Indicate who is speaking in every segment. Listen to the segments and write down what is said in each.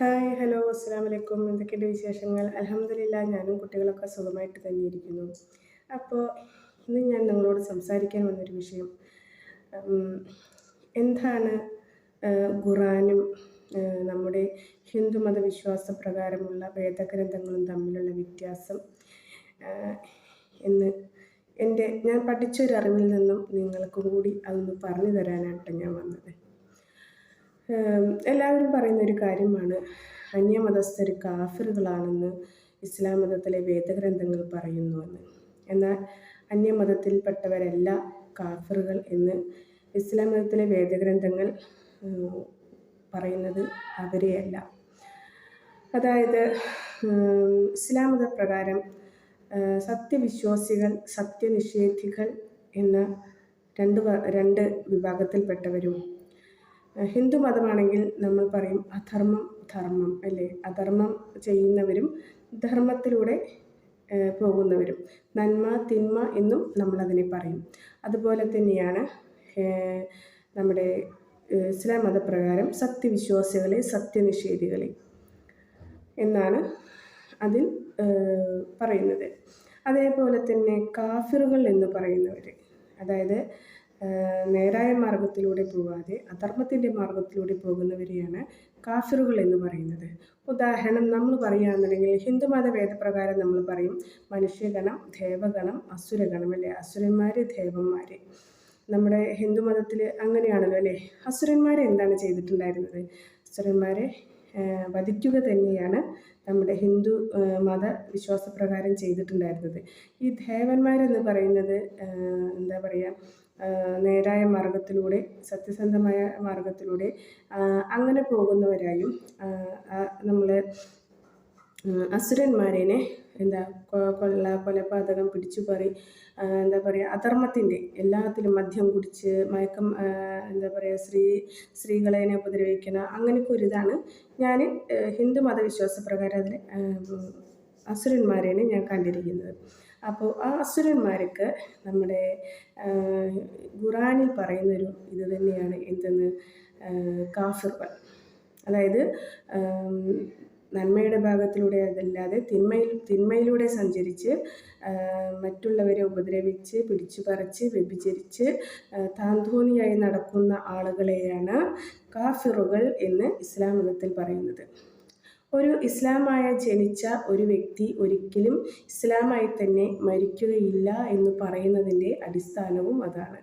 Speaker 1: Hi hello അസ്സാം വലൈക്കും എന്തൊക്കെയുണ്ട് വിശേഷങ്ങൾ? അലഹമില്ല ഞാനും കുട്ടികളൊക്കെ സുഖമായിട്ട് തന്നെ ഇരിക്കുന്നു അപ്പോൾ ഇന്ന് ഞാൻ നിങ്ങളോട് സംസാരിക്കാൻ വന്നൊരു വിഷയം. എന്താണ് ഖുറാനും നമ്മുടെ ഹിന്ദു മതവിശ്വാസ പ്രകാരമുള്ള വേദഗ്രന്ഥങ്ങളും തമ്മിലുള്ള വ്യത്യാസം എന്ന് എന്റെ ഞാൻ പഠിച്ചൊരറിവിൽ നിന്നും നിങ്ങൾക്കും കൂടി അതൊന്ന് പറഞ്ഞു തരാനായിട്ട് ഞാൻ വന്നത്. എല്ലാവരും പറയുന്ന ഒരു കാര്യമാണ്. അന്യമതസ്ഥർ കാഫറുകളാണെന്ന് ഇസ്ലാം മതത്തിലെ വേദഗ്രന്ഥങ്ങൾ പറയുന്നുവെന്ന് എന്നാൽ അന്യമതത്തിൽപ്പെട്ടവരല്ല കാഫറുകൾ എന്ന് ഇസ്ലാം മതത്തിലെ വേദഗ്രന്ഥങ്ങൾ പറയുന്നത് അവരെയല്ല. അതായത് ഇസ്ലാം മതപ്രകാരം സത്യവിശ്വാസികൾ സത്യനിഷേധികൾ എന്ന രണ്ട് രണ്ട് വിഭാഗത്തിൽപ്പെട്ടവരും ഹിന്ദു മതമാണെങ്കിൽ നമ്മൾ പറയും അധർമ്മം ധർമ്മം അല്ലേ? അധർമ്മം ചെയ്യുന്നവരും ധർമ്മത്തിലൂടെ പോകുന്നവരും. നന്മ തിന്മ എന്നും നമ്മളതിനെ പറയും. അതുപോലെ തന്നെയാണ് നമ്മുടെ ഇസ്ലാം മതപ്രകാരം സത്യവിശ്വാസികളെ സത്യനിഷേധികളെ എന്നാണ് അതിൽ പറയുന്നത്. അതേപോലെ തന്നെ കാഫിറുകൾ എന്ന് പറയുന്നവർ അതായത് നേരായ മാർഗത്തിലൂടെ പോവാതെ അധർമ്മത്തിന്റെ മാർഗത്തിലൂടെ പോകുന്നവരെയാണ് കാഫിറുകൾ എന്ന് പറയുന്നത്. ഉദാഹരണം നമ്മൾ പറയുകയാണെന്നുണ്ടെങ്കിൽ ഹിന്ദുമത വേദപ്രകാരം നമ്മൾ പറയും മനുഷ്യഗണം ദേവഗണം അസുരഗണം അല്ലേ? അസുരന്മാർ ദേവന്മാർ നമ്മുടെ ഹിന്ദുമതത്തിൽ അങ്ങനെയാണല്ലോ അല്ലേ? അസുരന്മാരെ എന്താണ് ചെയ്തിട്ടുണ്ടായിരുന്നത്? അസുരന്മാരെ വധിക്കുക തന്നെയാണ് നമ്മുടെ ഹിന്ദു മത വിശ്വാസപ്രകാരം ചെയ്തിട്ടുണ്ടായിരുന്നത്. ഈ ദേവന്മാരെന്ന് പറയുന്നത് എന്താ പറയുക നേരായ മാർഗത്തിലൂടെ സത്യസന്ധമായ മാർഗത്തിലൂടെ അങ്ങനെ പോകുന്നവരായും നമ്മൾ അസുരന്മാരേനെ എന്താ കൊള്ള കൊലപാതകം പിടിച്ചുപറി എന്താ പറയുക അധർമ്മത്തിന്റെ എല്ലാത്തിലും മദ്യം കുടിച്ച് മയക്കം എന്താ പറയുക സ്ത്രീ സ്ത്രീകളെ ഉപദ്രവിക്കുന്ന അങ്ങനെയൊക്കെ ഒരു ഇതാണ്. ഞാൻ ഹിന്ദു മതവിശ്വാസ പ്രകാരം അതിൽ ഞാൻ കണ്ടിരിക്കുന്നത്. അപ്പോൾ ആ അസുരന്മാർക്ക് നമ്മുടെ ഖുറാനിൽ പറയുന്നൊരു ഇത് തന്നെയാണ് എന്തെന്ന് കാഫിർവൻ അതായത് നന്മയുടെ ഭാഗത്തിലൂടെ അതല്ലാതെ തിന്മയിൽ തിന്മയിലൂടെ സഞ്ചരിച്ച് മറ്റുള്ളവരെ ഉപദ്രവിച്ച് പിടിച്ചു പറിച്ച് വ്യഭിചരിച്ച് താന്തോന്നിയായി നടക്കുന്ന ആളുകളെയാണ് കാഫിറുകൾ എന്ന് ഇസ്ലാം മതത്തിൽ പറയുന്നത്. ഒരു ഇസ്ലാമായ ജനിച്ച ഒരു വ്യക്തി ഒരിക്കലും ഇസ്ലാമായി തന്നെ മരിക്കുകയില്ല എന്ന് പറയുന്നതിന്റെ അടിസ്ഥാനവും അതാണ്.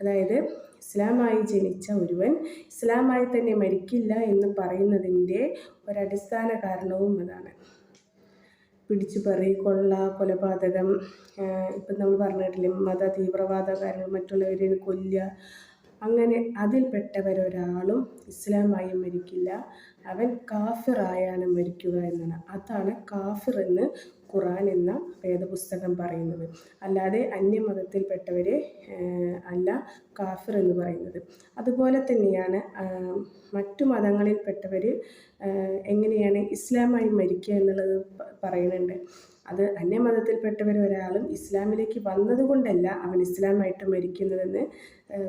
Speaker 1: അതായത് ഇസ്ലാമായി ജനിച്ച ഒരുവൻ ഇസ്ലാമായി തന്നെ മരിക്കില്ല എന്ന് പറയുന്നതിന്റെ ഒരടിസ്ഥാന കാരണവും അതാണ്. പിടിച്ചു പറി കൊള്ള കൊലപാതകം ഇപ്പം നമ്മൾ പറഞ്ഞിട്ടില്ലേ മത തീവ്രവാദക്കാരൻ മറ്റുള്ളവരെ കൊല്ല അങ്ങനെ അതിൽപ്പെട്ടവരൊരാളും ഇസ്ലാമായി മരിക്കില്ല. അവൻ കാഫിറായാണ് മരിക്കുക എന്നാണ്. അതാണ് കാഫിർ എന്ന് ഖുറാൻ എന്ന വേദപുസ്തകം പറയുന്നത്. അല്ലാതെ അന്യമതത്തിൽപ്പെട്ടവരെ അല്ല കാഫിർ എന്ന് പറയുന്നത്. അതുപോലെ തന്നെയാണ് മറ്റു മതങ്ങളിൽപ്പെട്ടവർ എങ്ങനെയാണ് ഇസ്ലാമായി മരിക്കുക എന്നുള്ളത് പറയുന്നുണ്ട്. അത് അന്യമതത്തിൽപ്പെട്ടവർ ഒരാളും ഇസ്ലാമിലേക്ക് വന്നതുകൊണ്ടല്ല അവൻ ഇസ്ലാമായിട്ട് മരിക്കുന്നതെന്ന്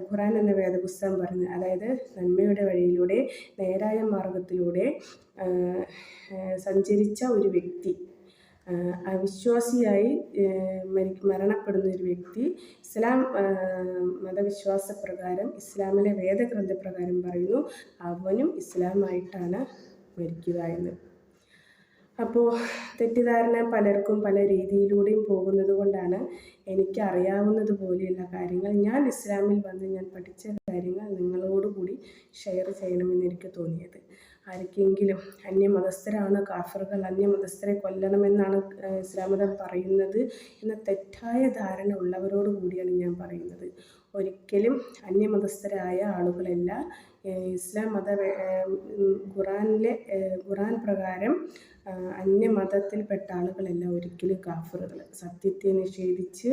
Speaker 1: ഖുറാൻ എന്ന വേദപുസ്തകം പറഞ്ഞു അതായത് നന്മയുടെ വഴിയിലൂടെ നേരായ മാർഗത്തിലൂടെ സഞ്ചരിച്ച ഒരു വ്യക്തി. അവിശ്വാസിയായി മരി മരണപ്പെടുന്ന ഒരു വ്യക്തി ഇസ്ലാം മതവിശ്വാസ പ്രകാരം ഇസ്ലാമിലെ വേദഗ്രന്ഥപ്രകാരം പറയുന്നു അവനും ഇസ്ലാമായിട്ടാണ് മരിക്കുക എന്ന്. അപ്പോൾ തെറ്റിദ്ധാരണ പലർക്കും പല രീതിയിലൂടെയും പോകുന്നത് കൊണ്ടാണ് എനിക്ക് അറിയാവുന്നത് പോലെയുള്ള കാര്യങ്ങൾ. ഞാൻ ഇസ്ലാമിൽ വന്ന് ഞാൻ പഠിച്ച കാര്യങ്ങൾ നിങ്ങളോടുകൂടി ഷെയർ ചെയ്യണമെന്ന് എനിക്ക് തോന്നിയത്. ആർക്കെങ്കിലും അന്യമതസ്ഥരാണ് കാഫറുകൾ അന്യമതസ്ഥരെ കൊല്ലണമെന്നാണ് ഇസ്ലാം മതം പറയുന്നത് എന്ന തെറ്റായ ധാരണ ഉള്ളവരോട് കൂടിയാണ് ഞാൻ പറയുന്നത്. ഒരിക്കലും അന്യമതസ്ഥരായ ആളുകളല്ല. ഇസ്ലാം മത ഖുറാനിലെ ഖുറാൻ പ്രകാരം അന്യമതത്തിൽപ്പെട്ട ആളുകളല്ല ഒരിക്കലും കാഫറുകൾ. സത്യത്തെ നിഷേധിച്ച്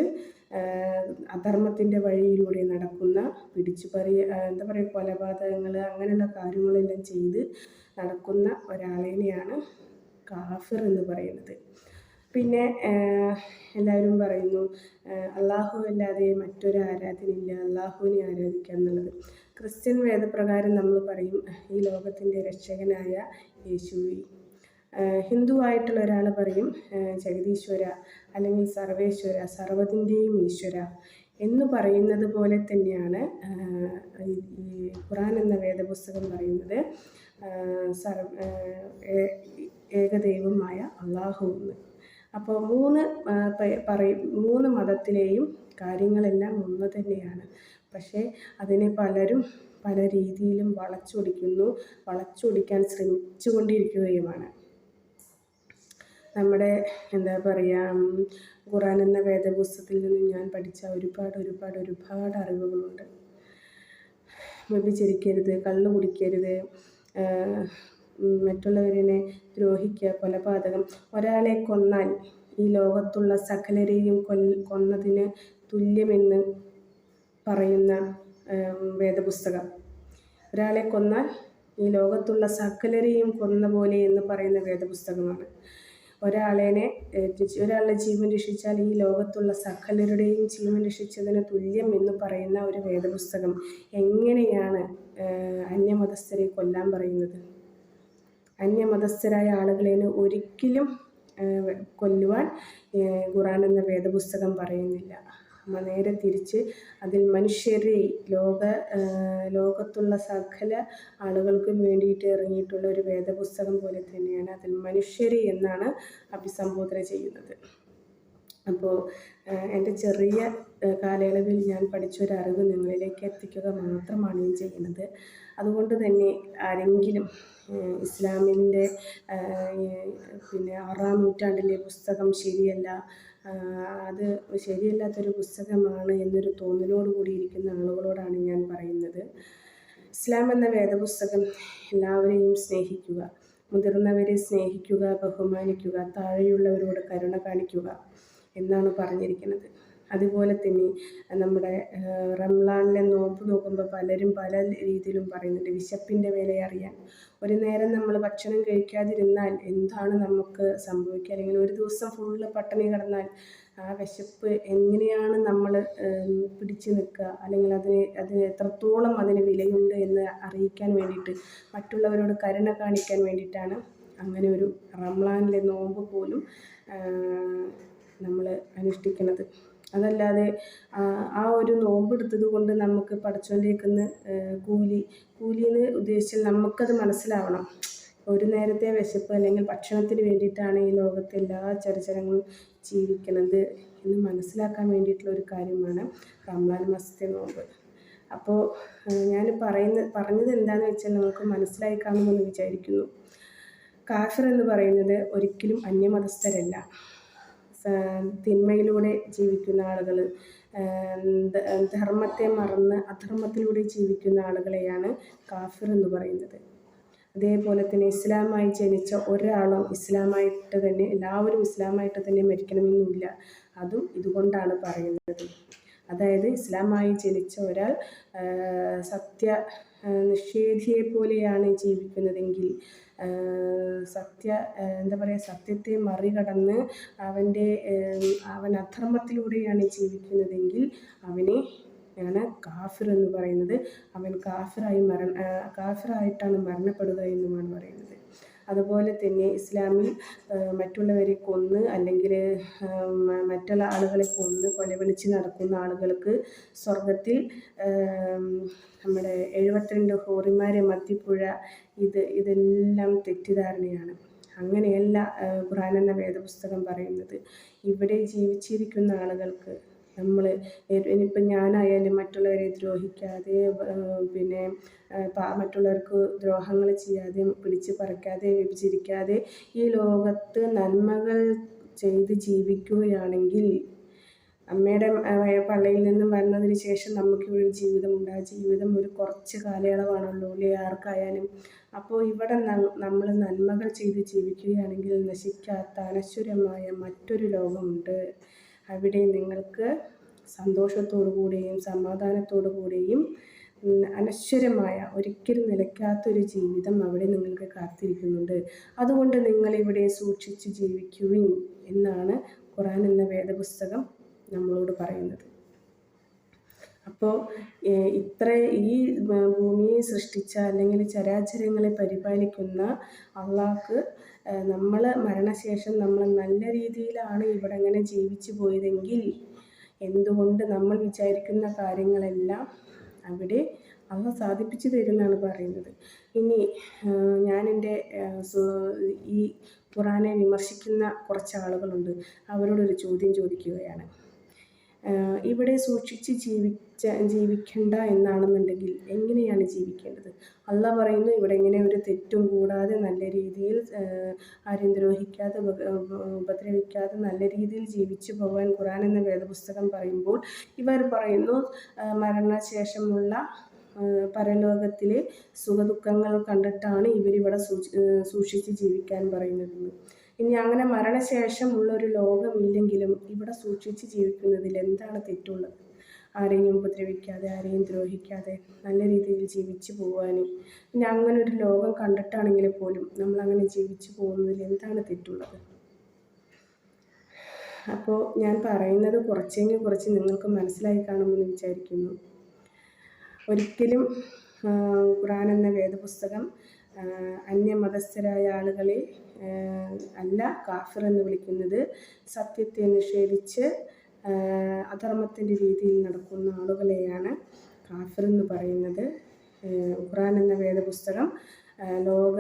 Speaker 1: അധർമ്മത്തിന്റെ വഴിയിലൂടെ നടക്കുന്ന പിടിച്ചുപറി എന്താ പറയുക കൊലപാതകങ്ങൾ അങ്ങനെയുള്ള കാര്യങ്ങളെല്ലാം ചെയ്ത് നടക്കുന്ന ഒരാളിനെയാണ് കാഫിർ എന്ന് പറയുന്നത്. പിന്നെ എല്ലാവരും പറയുന്നു അള്ളാഹു അല്ലാതെ മറ്റൊരു ആരാധനയില്ല അള്ളാഹുവിനെ ആരാധിക്കുക എന്നുള്ളത്. ക്രിസ്ത്യൻ വേദപ്രകാരം നമ്മൾ പറയും ഈ ലോകത്തിന്റെ രക്ഷകനായ യേശുവി. ഹിന്ദു ആയിട്ടുള്ള ഒരാൾ പറയും ജഗദീശ്വര അല്ലെങ്കിൽ സർവേശ്വര സർവത്തിന്റെയും ഈശ്വര എന്ന് പറയുന്നത് പോലെ തന്നെയാണ് ഈ ഖുറാൻ എന്ന വേദപുസ്തകം പറയുന്നത്. സർവ ഏകദൈവമായ അള്ളാഹു എന്ന്. അപ്പോൾ മൂന്ന് പറയും മൂന്ന് മതത്തിലെയും കാര്യങ്ങളെല്ലാം ഒന്ന് തന്നെയാണ്. പക്ഷേ അതിനെ പലരും പല രീതിയിലും വളച്ചൊടിക്കുന്നു വളച്ചൊടിക്കാൻ ശ്രമിച്ചുകൊണ്ടിരിക്കുകയുമാണ്. നമ്മുടെ എന്താ പറയുക ഖുറാൻ എന്ന വേദപുസ്തകത്തിൽ നിന്നും ഞാൻ പഠിച്ച ഒരുപാട് ഒരുപാട് ഒരുപാട് അറിവുകളുണ്ട്. വ്യഭിചരിക്കരുത് കള്ളു കുടിക്കരുത് മറ്റുള്ളവരെ ദ്രോഹിക്കുക കൊലപാതകം. ഒരാളെ കൊന്നാൽ ഈ ലോകത്തുള്ള സകലരെയും കൊന്നതിന് തുല്യമെന്ന് പറയുന്ന വേദപുസ്തകം. ഒരാളെ കൊന്നാൽ ഈ ലോകത്തുള്ള സകലരെയും കൊന്ന പോലെ എന്ന് പറയുന്ന വേദപുസ്തകമാണ്. ഒരാളേനെ ഒരാളുടെ ജീവൻ രക്ഷിച്ചാൽ ഈ ലോകത്തുള്ള സകലരുടെയും ജീവൻ രക്ഷിച്ചതിന് തുല്യം എന്ന് പറയുന്ന ഒരു വേദപുസ്തകം. എങ്ങനെയാണ് അന്യമതസ്ഥരെ കൊല്ലാൻ പറയുന്നത്? അന്യമതസ്ഥരായ ആളുകളെ ഒരിക്കലും കൊല്ലുവാൻ ഖുറാൻ എന്ന വേദപുസ്തകം പറയുന്നില്ല. നേരെ തിരിച്ച് അതിൽ മനുഷ്യരെ ലോക ലോകത്തുള്ള സകല ആളുകൾക്കും വേണ്ടിയിട്ട് ഇറങ്ങിയിട്ടുള്ള ഒരു വേദപുസ്തകം പോലെ തന്നെയാണ് അതിൽ മനുഷ്യരെ എന്നാണ് അഭിസംബോധന ചെയ്യുന്നത്. അപ്പോൾ എന്റെ ചെറിയ കാലയളവിൽ ഞാൻ പഠിച്ചൊരു അറിവ് നിങ്ങളിലേക്ക് എത്തിക്കുക മാത്രമാണ് ഞാൻ ചെയ്യുന്നത്. അതുകൊണ്ട് തന്നെ ആരെങ്കിലും ഇസ്ലാമിന്റെ പിന്നെ ആറാം നൂറ്റാണ്ടിലെ പുസ്തകം ശരിയല്ല അത് ശരിയല്ലാത്തൊരു പുസ്തകമാണ് എന്നൊരു തോന്നലോട് കൂടി ഇരിക്കുന്ന ആളുകളോടാണ് ഞാൻ പറയുന്നത്. ഇസ്ലാം എന്ന വേദപുസ്തകം എല്ലാവരെയും സ്നേഹിക്കുക മുതിർന്നവരെ സ്നേഹിക്കുക ബഹുമാനിക്കുക താഴെയുള്ളവരോട് കരുണ കാണിക്കുക എന്നാണ് പറഞ്ഞിരിക്കുന്നത്. അതുപോലെ തന്നെ നമ്മുടെ റംലാനിലെ നോമ്പ് നോക്കുമ്പോൾ പലരും പല രീതിയിലും പറയുന്നുണ്ട് വിശപ്പിന്റെ വില അറിയാൻ. ഒരു നേരം നമ്മൾ ഭക്ഷണം കഴിക്കാതിരുന്നാൽ എന്താണ് നമുക്ക് സംഭവിക്കുക? അല്ലെങ്കിൽ ഒരു ദിവസം ഫുള്ള് പട്ടിണി കിടന്നാൽ ആ വിശപ്പ് എങ്ങനെയാണ് നമ്മൾ പിടിച്ചു നിൽക്കുക? അല്ലെങ്കിൽ അതിന് അതിന് എത്രത്തോളം അതിന് വിലയുണ്ട് എന്ന് അറിയിക്കാൻ വേണ്ടിയിട്ട് മറ്റുള്ളവരോട് കരുണ കാണിക്കാൻ വേണ്ടിയിട്ടാണ് അങ്ങനെ ഒരു റംലാനിലെ നോമ്പ് പോലും നമ്മൾ അനുഷ്ഠിക്കുന്നത്. അതല്ലാതെ ആ ഒരു നോമ്പെടുത്തത് കൊണ്ട് നമുക്ക് പഠിച്ചുകൊണ്ടിരിക്കുന്ന കൂലി കൂലി ഉദ്ദേശിച്ചാൽ നമുക്കത് മനസ്സിലാവണം. ഒരു നേരത്തെ വിശപ്പ് അല്ലെങ്കിൽ ഭക്ഷണത്തിന് വേണ്ടിയിട്ടാണ് ഈ ലോകത്തെ എല്ലാ ചരിചരങ്ങളും ജീവിക്കുന്നത് എന്ന് മനസ്സിലാക്കാൻ വേണ്ടിയിട്ടുള്ള ഒരു കാര്യമാണ് റംലാൻ മാസത്തെ നോമ്പ്. അപ്പോൾ ഞാൻ പറയുന്ന പറഞ്ഞത് എന്താണെന്ന് വെച്ചാൽ നമുക്ക് മനസ്സിലായി കാണുമെന്ന് വിചാരിക്കുന്നു. കാഫർ എന്ന് പറയുന്നത് ഒരിക്കലും അന്യമതസ്ഥരല്ല. തിന്മയിലൂടെ ജീവിക്കുന്ന ആളുകൾ ധർമ്മത്തെ മറന്ന് അധർമ്മത്തിലൂടെ ജീവിക്കുന്ന ആളുകളെയാണ് കാഫിർ എന്ന് പറയുന്നത്. അതേപോലെ തന്നെ ഇസ്ലാമായി ജനിച്ച ഒരാളും ഇസ്ലാമായിട്ട് തന്നെ എല്ലാവരും ഇസ്ലാമായിട്ട് തന്നെ മരിക്കണമെന്നില്ല. അതും ഇതുകൊണ്ടാണ് പറയുന്നത്. അതായത് ഇസ്ലാമായി ജനിച്ച ഒരാൾ സത്യ നിഷേധിയെ പോലെയാണ് ജീവിക്കുന്നതെങ്കിൽ സത്യ എന്താ പറയുക സത്യത്തെ മറികടന്ന് അവന്റെ അവൻ അധർമ്മത്തിലൂടെയാണ് ജീവിക്കുന്നതെങ്കിൽ അവനെ ആണ് കാഫിർ എന്ന് പറയുന്നത്. അവൻ കാഫിറായി മരണ കാഫിറായിട്ടാണ് മരണപ്പെടുക എന്നുമാണ് പറയുന്നത്. അതുപോലെ തന്നെ ഇസ്ലാമിൽ മറ്റുള്ളവരെ കൊന്ന് അല്ലെങ്കിൽ മറ്റുള്ള ആളുകളെ കൊന്ന് കൊലവിളിച്ച് നടക്കുന്ന ആളുകൾക്ക് സ്വർഗത്തിൽ നമ്മുടെ എഴുപത്തിരണ്ട് ഹോറിമാരെ മത്തിപ്പുഴ ഇത് ഇതെല്ലാം തെറ്റിദ്ധാരണയാണ്. അങ്ങനെയല്ല ഖുറാൻ എന്ന വേദപുസ്തകം പറയുന്നത്. ഇവിടെ ജീവിച്ചിരിക്കുന്ന ആളുകൾക്ക് നമ്മൾ ഇനിയിപ്പം ഞാനായാലും മറ്റുള്ളവരെ ദ്രോഹിക്കാതെ പിന്നെ മറ്റുള്ളവർക്ക് ദ്രോഹങ്ങൾ ചെയ്യാതെ പിടിച്ച് പറിക്കാതെ വിഭജിക്കാതെ ഈ ലോകത്ത് നന്മകൾ ചെയ്ത് ജീവിക്കുകയാണെങ്കിൽ അമ്മയുടെ പള്ളിയിൽ നിന്നും വന്നതിന് ശേഷം നമുക്ക് ഒരു ജീവിതമുണ്ട്. ആ ജീവിതം ഒരു കുറച്ച് കാലയളവാണല്ലോ അല്ലേ? ആർക്കായാലും. അപ്പോൾ ഇവിടെ നമ്മൾ നന്മകൾ ചെയ്ത് ജീവിക്കുകയാണെങ്കിൽ നശിക്കാത്ത അനശ്വരമായ മറ്റൊരു ലോകമുണ്ട്. അവിടെ നിങ്ങൾക്ക് സന്തോഷത്തോടു കൂടിയും സമാധാനത്തോടു കൂടിയും അനശ്വരമായ ഒരിക്കലും നിലയ്ക്കാത്തൊരു ജീവിതം അവിടെ നിങ്ങൾക്ക് കാത്തിരിക്കുന്നുണ്ട്. അതുകൊണ്ട് നിങ്ങളിവിടെ സൂക്ഷിച്ച് ജീവിക്കുവിൻ എന്നാണ് ഖുറാൻ എന്ന വേദപുസ്തകം പറയുന്നത്. അപ്പോൾ ഇത്ര ഈ ഭൂമിയെ സൃഷ്ടിച്ച അല്ലെങ്കിൽ ചരാചരങ്ങളെ പരിപാലിക്കുന്ന അള്ളാഹ്ക്ക് നമ്മൾ മരണശേഷം നമ്മൾ നല്ല രീതിയിലാണ് ഇവിടെ അങ്ങനെ ജീവിച്ചു പോയതെങ്കിൽ എന്തുകൊണ്ട് നമ്മൾ വിചാരിക്കുന്ന കാര്യങ്ങളെല്ലാം അവിടെ അവ സാധിപ്പിച്ചു തരുമെന്നാണ് പറയുന്നത്. ഇനി ഞാൻ ഈ ഖുറാനെ വിമർശിക്കുന്ന കുറച്ച് ആളുകളുണ്ട് അവരോടൊരു ചോദ്യം ചോദിക്കുകയാണ്. ഇവിടെ സൂക്ഷിച്ച് ജീവിച്ച ജീവിക്കണ്ട എന്നാണെന്നുണ്ടെങ്കിൽ എങ്ങനെയാണ് ജീവിക്കേണ്ടത്? അല്ല പറയുന്നു ഇവിടെ ഇങ്ങനെ ഒരു തെറ്റും കൂടാതെ നല്ല രീതിയിൽ ആരെയും ദ്രോഹിക്കാതെ ഉപദ്രവിക്കാതെ നല്ല രീതിയിൽ ജീവിച്ചു പോകാൻ ഖുറാൻ എന്ന വേദപുസ്തകം പറയുമ്പോൾ ഇവർ പറയുന്നു മരണശേഷമുള്ള പരലോകത്തിലെ സുഖദുഃഖങ്ങൾ കണ്ടിട്ടാണ് ഇവരിവിടെ സൂക്ഷിച്ച് ജീവിക്കാൻ പറയുന്നതെന്ന് ഇനി അങ്ങനെ മരണശേഷമുള്ള ഒരു ലോകമില്ലെങ്കിലും ഇവിടെ സൂക്ഷിച്ച് ജീവിക്കുന്നതിൽ എന്താണ് തെറ്റുള്ളത്? ആരെയും ഉപദ്രവിക്കാതെ ആരെയും ദ്രോഹിക്കാതെ നല്ല രീതിയിൽ ജീവിച്ചു പോകാനും പിന്നെ അങ്ങനെ ഒരു ലോകം കണ്ടിട്ടാണെങ്കിൽ പോലും നമ്മൾ അങ്ങനെ ജീവിച്ചു പോകുന്നതിൽ എന്താണ് തെറ്റുള്ളത്? അപ്പോൾ ഞാൻ പറയുന്നത് കുറച്ചെങ്കിൽ കുറച്ച് നിങ്ങൾക്ക് മനസ്സിലായി കാണുമെന്ന് വിചാരിക്കുന്നു. ഒരിക്കലും ഖുറാൻ എന്ന വേദപുസ്തകം അന്യമതസ്ഥരായ ആളുകളെ അല്ല കാഫിർ എന്ന് വിളിക്കുന്നത് സത്യത്തെ നിഷേധിച്ച് അധർമ്മത്തിന്റെ രീതിയിൽ നടക്കുന്ന ആളുകളെയാണ് കാഫിർ എന്ന് പറയുന്നത്. ഖുറാൻ എന്ന വേദപുസ്തകം ലോക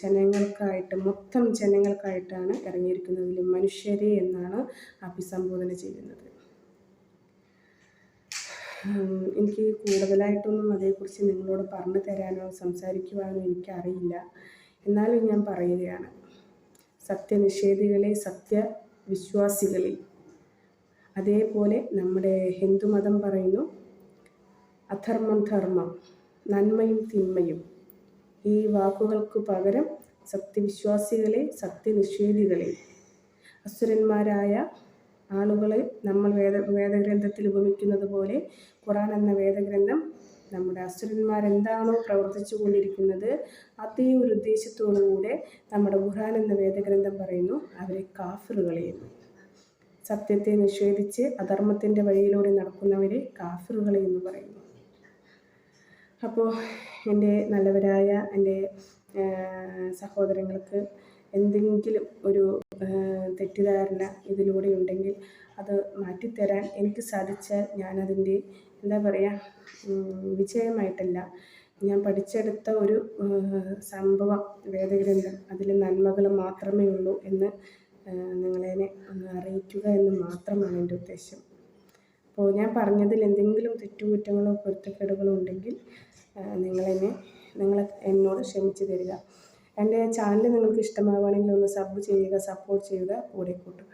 Speaker 1: ജനങ്ങൾക്കായിട്ട് മൊത്തം ജനങ്ങൾക്കായിട്ടാണ് ഇറങ്ങിയിരിക്കുന്നതിൽ മനുഷ്യരെ എന്നാണ് അഭിസംബോധന ചെയ്യുന്നത്. എനിക്ക് കൂടുതലായിട്ടൊന്നും അതേക്കുറിച്ച് നിങ്ങളോട് പറഞ്ഞു തരാനോ സംസാരിക്കുവാനോ എനിക്കറിയില്ല. എന്നാലും ഞാൻ പറയുകയാണ്. സത്യനിഷേധികളെ സത്യവിശ്വാസികളെ അതേപോലെ നമ്മുടെ ഹിന്ദുമതം പറയുന്നു അധർമ്മം ധർമ്മം നന്മയും തിന്മയും. ഈ വാക്കുകൾക്ക് പകരം സത്യവിശ്വാസികളെ സത്യനിഷേധികളെ അസുരന്മാരായ ആളുകളെ നമ്മൾ വേദ വേദഗ്രന്ഥത്തിൽ ഉപമിക്കുന്നത് പോലെ ഖുറാൻ എന്ന വേദഗ്രന്ഥം നമ്മുടെ അസുരന്മാരെന്താണോ പ്രവർത്തിച്ചു കൊണ്ടിരിക്കുന്നത് അതേ ഒരു ഉദ്ദേശത്തോടുകൂടെ നമ്മുടെ ഖുർആൻ എന്ന വേദഗ്രന്ഥം പറയുന്നു അവരെ കാഫറുകളെയെന്ന് സത്യത്തെ നിഷേധിച്ച് അധർമ്മത്തിന്റെ വഴിയിലൂടെ നടക്കുന്നവരെ കാഫിറുകളെ എന്ന് പറയുന്നു. അപ്പോൾ എന്റെ നല്ലവരായ എന്റെ സഹോദരങ്ങൾക്ക് എന്തെങ്കിലും ഒരു തെറ്റിദ്ധാരണ ഇതിലൂടെ ഉണ്ടെങ്കിൽ അത് മാറ്റിത്തരാൻ എനിക്ക് സാധിച്ചാൽ ഞാനതിന്റെ എന്താ പറയുക വിജയമായിട്ടല്ല. ഞാൻ പഠിച്ചെടുത്ത ഒരു സംഭവം വേദഗ്രന്ഥം അതിൽ നന്മകൾ മാത്രമേ ഉള്ളൂ എന്ന് നിങ്ങളതിനെ ഒന്ന് അറിയിക്കുക എന്ന് മാത്രമാണ് എന്റെ ഉദ്ദേശം. അപ്പോൾ ഞാൻ പറഞ്ഞതിൽ എന്തെങ്കിലും തെറ്റുകുറ്റങ്ങളോ പൊരുത്തക്കേടുകളോ ഉണ്ടെങ്കിൽ നിങ്ങളെന്നെ നിങ്ങൾ എന്നോട് ക്ഷമിച്ചു തരിക. എന്റെ ചാനൽ നിങ്ങൾക്ക് ഇഷ്ടമാവുകയാണെങ്കിൽ ഒന്ന് സബ് ചെയ്യുക സപ്പോർട്ട് ചെയ്യുക കൂടെ കൂട്ടുക.